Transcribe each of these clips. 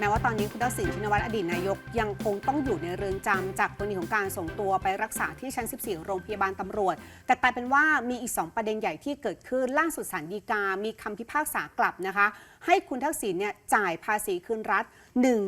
แม้ว่าตอนนี้คุณทักษิณชินวัตรอดีตนายกยังคงต้องอยู่ในเรือนจำจากกรณีของการส่งตัวไปรักษาที่ชั้น 14 โรงพยาบาลตำรวจ แต่กลายเป็นว่ามีอีก 2 ประเด็นใหญ่ที่เกิดขึ้นล่าสุดศาลฎีกา มีคำพิพากษากลับนะคะ ให้คุณทักษิณเนี่ยจ่ายภาษีคืนรัฐ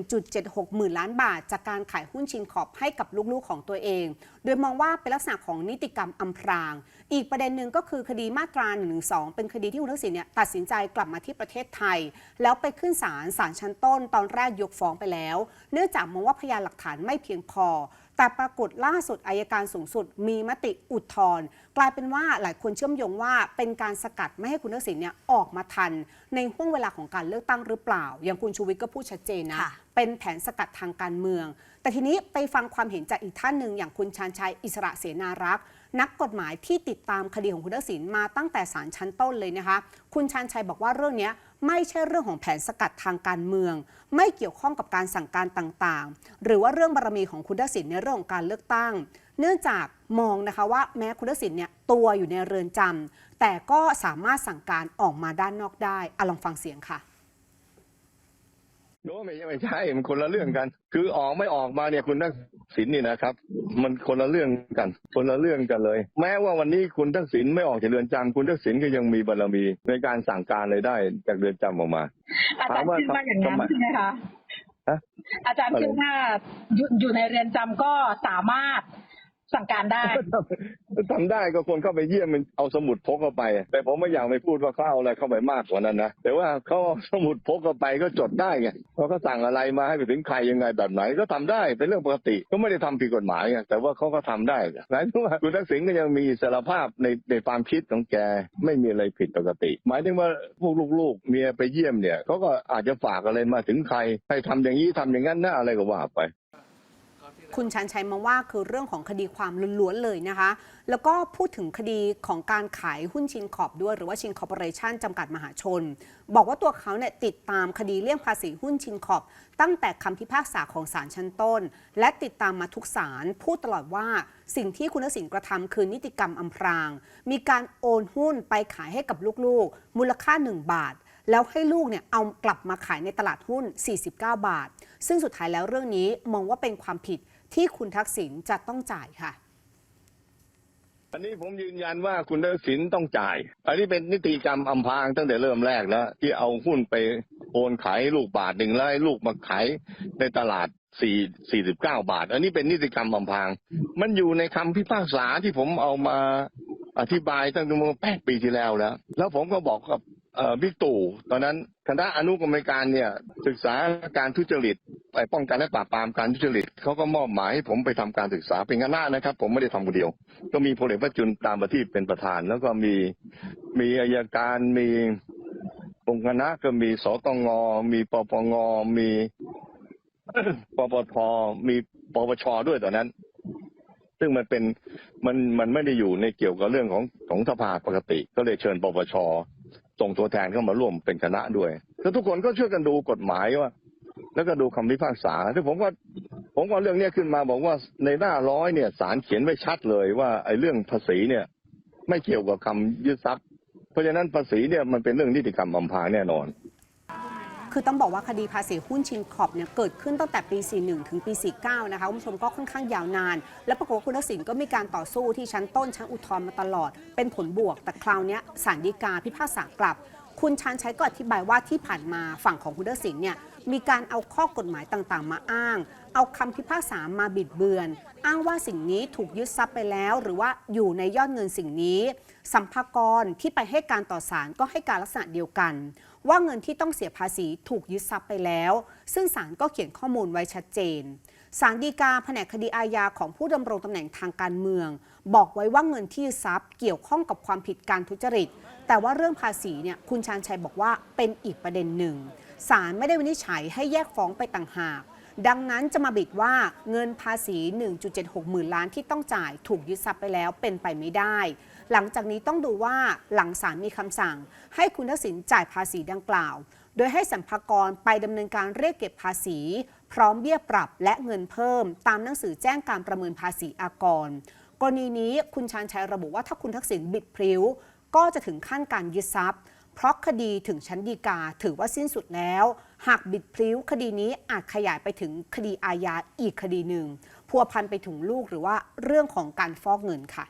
1.76 หมื่นล้านบาท จากการขายหุ้นชินขอบให้กับลูกๆของตัวเอง โดยมองว่าเป็นลักษณะของนิติกรรมอำพราง อีกประเด็นหนึ่งก็คือคดีมาตรา112 เป็นคดีที่คุณทักษิณเนี่ยตัดสินใจกลับมาที่ประเทศไทย แล้วไปขึ้นศาลศาลชั้นต้นตอนแรกยกฟ้องไปแล้ว เนื่องจากมองว่าพยานหลักฐานไม่เพียงพอ แต่ปรากฏล่าสุดอายการสูงสุด มีมติอุทธรณ์กลายเป็นว่าหลายคนเชื่อมโยงว่าเป็นการสกัดไม่ให้คุณทักษิณเนี่ยออกมาทัน ในห่วงเวลาของการเลือกตั้งหรือเปล่า อย่างคุณชูวิทย์ก็พูดชัดเจนนะะ เป็นแผนสกัดทางการเมือง แต่ทีนี้ไปฟังความเห็นจากอีกท่านหนึ่งอย่างคุณชาญชัยอิสระเสนารักษ์นักกฎหมายที่ติดตามคดีของคุณทักษิณมาตั้งแต่ศาลชั้นต้นเลยนะคะ คุณชาญชัยบอกว่าเรื่องนี้ไม่ใช่เรื่องของแผนสกัดทางการเมือง ไม่เกี่ยวข้องกับการสั่งการต่างๆ หรือว่าเรื่องบารมีของคุณทักษิณในเรื่องของการเลือกตั้ง เนื่องจากมองนะคะว่าแม้คุณทักษิณเนี่ยตัวอยู่ในเรือนจำแต่ก็สามารถสั่งการออกมาด้านนอกได้อลองฟังเสียงค่ะ โน้ไม่ใช่ไม่ใช่มันคนละเรื่องกัน คือออกไม่ออกมาเนี่ยคุณทักษิณนี่นะครับ มันคนละเรื่องกัน คนละเรื่องกันเลย แม้ว่าวันนี้คุณทักษิณไม่ออกจากเรือนจำคุณทักษิณก็ยังมีบารมีในการสั่งการเลยได้จากเรือนจำออกมาอาจารย์คิดว่าอย่างนั้นทำไมใช่ไหมคะฮะอาจารย์อะไรคิดว่าอยู่อยู่ในเรือนจำก็สามารถ สั่งการได้ทำได้ก็คนเข้าไปเยี่ยมมันเอาสมุดพกเข้าไป แต่ผมไม่อยากไปพูดว่าเขาเอาอะไรเข้าไปมากกว่านั้นนะแต่ว่าเขาเอาสมุดพกเข้าไปก็จดได้ไงว่าเขาสั่งอะไรมาให้ไปถึงใครยังไงแบบไหนก็ทำได้เป็นเรื่องปกติก็ไม่ได้ทำผิดกฎหมายไงแต่ว่าเขาก็ทำได้หมายถึงว่าคุณทักษิณก็ยังมีสารภาพในในความคิดของแกไม่มีอะไรผิดปกติ หมายถึงว่าพวกลูกๆเมียไปเยี่ยมเนี่ยเขาก็อาจจะฝากอะไรมาถึงใครให้ทำอย่างนี้ทำอย่างนั้นนะอะไรก็ว่าไป คุณชันชัยมองว่าคือเรื่องของคดีความล้วนๆเลยนะคะ แล้วก็พูดถึงคดีของการขายหุ้นชินขอบด้วย หรือว่าชินคอร์ปอเรชั่นจำกัดมหาชน บอกว่าตัวเขาเนี่ยติดตามคดีเลี่ยงภาษีหุ้นชินขอบ ตั้งแต่คำพิพากษาของศาลชั้นต้น และติดตามมาทุกศาลพูดตลอดว่าสิ่งที่คุณทักษิณกระทำคือนิติกรรมอำพราง มีการโอนหุ้นไปขายให้กับลูกๆ มูลค่า 1 บาทแล้วให้ลูกเนี่ยเอากลับมาขายในตลาดหุ้น 49 บาท ซึ่งสุดท้ายแล้วเรื่องนี้มองว่าเป็นความผิด ที่คุณทักษิณจะต้องจ่ายค่ะ อันนี้ผมยืนยันว่าคุณทักษิณต้องจ่าย อันนี้เป็นนิติกรรมอำพรางตั้งแต่เริ่มแรกแล้ว ที่เอาหุ้นไปโอนขายลูกบาทหนึ่งแล้วให้ลูกมาขายในตลาดสี่สี่สิบเก้าบาท อันนี้เป็นนิติกรรมอำพราง มันอยู่ในคำพิพากษาที่ผมเอามาอธิบายตั้งแต่เมื่อแปดปีที่แล้วแล้ว แล้วผมก็บอกกับบิ๊กตู่ตอนนั้น คณะอนุกรรมการเนี่ยศึกษาการทุจริตไปป้องกันและปราบปรามการทุจริตเขาก็มอบหมายให้ผมไปทำการศึกษาเป็นคณะนะครับ ผมไม่ได้ทำคนเดียว ก็มีพลเอกประจุลตามประทีปเป็นประธาน แล้วก็มีมีอายการมีองค์คณะก็มีสตงมีปปงมีปปทมีปปชด้วยตอนนั้น ซึ่งมันเป็นมันมันไม่ได้อยู่ในเกี่ยวกับเรื่องของของสภาปกติ ก็เลยเชิญปปช ส่งตัวแทนเข้ามาร่วมเป็นคณะด้วยแล้วทุกคนก็ช่วยกันดูกฎหมายว่า แล้วก็ดูคำพิพากษาที่ผมก็ผมก็เรื่องนี้ขึ้นมาบอกว่าในหน้าร้อยเนี่ยสารเขียนไว้ชัดเลยว่าไอ้เรื่องภาษีเนี่ย ไม่เกี่ยวกับคำยึดทรัพย์ เพราะฉะนั้นภาษีเนี่ยมันเป็นเรื่องนิติกรรมอำพางแน่นอน คือต้องบอกว่าคดีภาษีหุ้นชินขอบเนี่ยเกิดขึ้นตั้งแต่ปี 41 ถึงปี 49 นะคะคุณผู้ชมก็ค่อนข้างยาวนาน และปรากฏว่าคุณทักษิณก็มีการต่อสู้ที่ชั้นต้นชั้นอุทธรณ์มาตลอด เป็นผลบวก แต่คราวนี้ศาลฎีกาพิพากษากลับ คุณชานชัยก็อธิบายว่าที่ผ่านมาฝั่งของคุณทักษิณเนี่ยมีการเอาข้อกฎหมายต่างๆ มาอ้าง เอาคำพิพากษามาบิดเบือน อ้างว่าสิ่งนี้ถูกยึดทรัพย์ไปแล้ว หรือว่าอยู่ในยอดเงินสิ่งนี้ สัมภากรที่ไปให้การต่อศาลก็ให้การลักษณะเดียวกัน ว่าเงินที่ต้องเสียภาษีถูกยึดทรัพย์ไปแล้ว ซึ่งศาลก็เขียนข้อมูลไว้ชัดเจนศาลฎีกาแผนกคดีอาญาของผู้ดำรงตำแหน่งทางการเมือง บอกไว้ว่าเงินที่ยึดทรัพย์เกี่ยวข้องกับความผิดการทุจริต แต่ว่าเรื่องภาษีเนี่ยคุณชาญชัยบอกว่าเป็นอีกประเด็นหนึ่งศาลไม่ได้วินิจฉัยให้แยกฟ้องไปต่างหาก ดังนั้นจะมาบิดว่าเงินภาษี 1.76 หมื่นล้านที่ต้องจ่ายถูกยึดทรัพย์ไปแล้วเป็นไปไม่ได้ หลังจากนี้ต้องดูว่าหลังศาลมีคำสั่ง ให้คุณทักษิณจ่ายภาษีดังกล่าว โดยให้สัมภากรไปดำเนินการเรียกเก็บภาษี พร้อมเบี้ยปรับและเงินเพิ่ม ตามหนังสือแจ้งการประเมินภาษีอากรกรณีนี้คุณชาญชัยระบุว่าถ้าคุณทักษิณบิดพริ้ว ก็จะถึงขั้นการยึดทรัพย์ เพราะคดีถึงชั้นฎีกาถือว่าสิ้นสุดแล้ว หากบิดพลิ้วคดีนี้อาจขยายไปถึงคดีอาญาอีกคดีหนึ่งพัวพันไปถึงลูกหรือว่าเรื่องของการฟอกเงินค่ะ